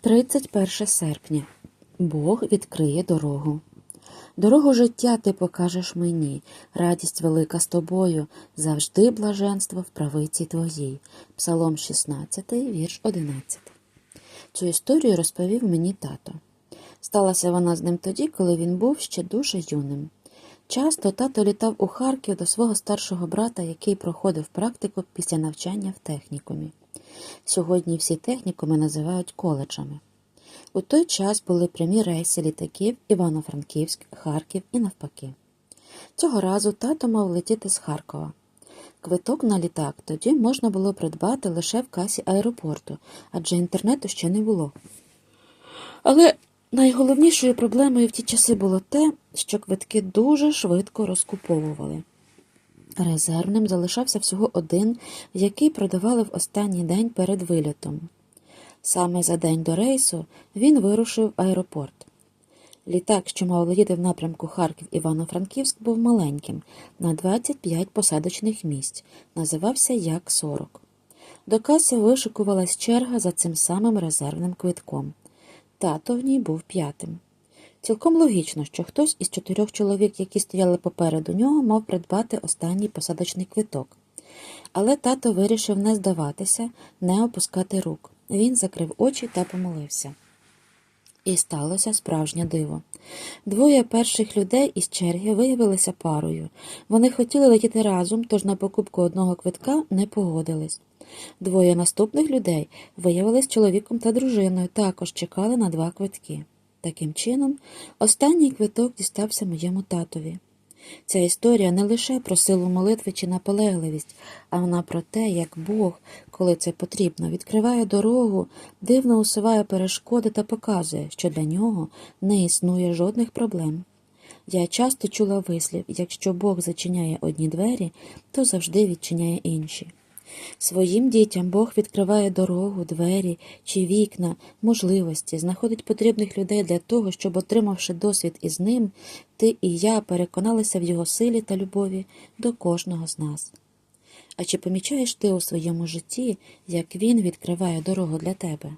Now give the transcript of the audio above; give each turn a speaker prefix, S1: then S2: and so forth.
S1: 31 серпня. Бог відкриє дорогу. Дорогу життя ти покажеш мені, радість велика з тобою, завжди блаженство в правиці твоїй. Псалом 16, вірш 11. Цю історію розповів мені тато. Сталася вона з ним тоді, коли він був ще дуже юним. Часто тато літав у Харків до свого старшого брата, який проходив практику після навчання в технікумі. Сьогодні всі технікуми називають коледжами. У той час були прямі рейси літаків Івано-Франківськ, Харків і навпаки. Цього разу тато мав летіти з Харкова. Квиток на літак тоді можна було придбати лише в касі аеропорту, адже інтернету ще не було. Але найголовнішою проблемою в ті часи було те, що квитки дуже швидко розкуповували. Резервним залишався всього один, який продавали в останній день перед вильотом. Саме за день до рейсу він вирушив в аеропорт. Літак, що мав летіти в напрямку Харків Івано-Франківськ, був маленьким, на 25 посадочних місць, називався Як-40. До каси вишикувалась черга за цим самим резервним квитком. Тато в ній був п'ятим. Цілком логічно, що хтось із чотирьох чоловік, які стояли попереду нього, мав придбати останній посадочний квиток. Але тато вирішив не здаватися, не опускати рук. Він закрив очі та помолився. І сталося справжнє диво. Двоє перших людей із черги виявилися парою. Вони хотіли летіти разом, тож на покупку одного квитка не погодились. Двоє наступних людей виявились чоловіком та дружиною, також чекали на два квитки. Таким чином, останній квиток дістався моєму татові. Ця історія не лише про силу молитви чи наполегливість, а вона про те, як Бог, коли це потрібно, відкриває дорогу, дивно усуває перешкоди та показує, що для нього не існує жодних проблем. Я часто чула вислів якщо Бог зачиняє одні двері, то завжди відчиняє інші. Своїм дітям Бог відкриває дорогу, двері чи вікна, можливості, знаходить потрібних людей для того, щоб, отримавши досвід із ним, ти і я переконалися в його силі та любові до кожного з нас. А чи помічаєш ти у своєму житті, як він відкриває дорогу для тебе?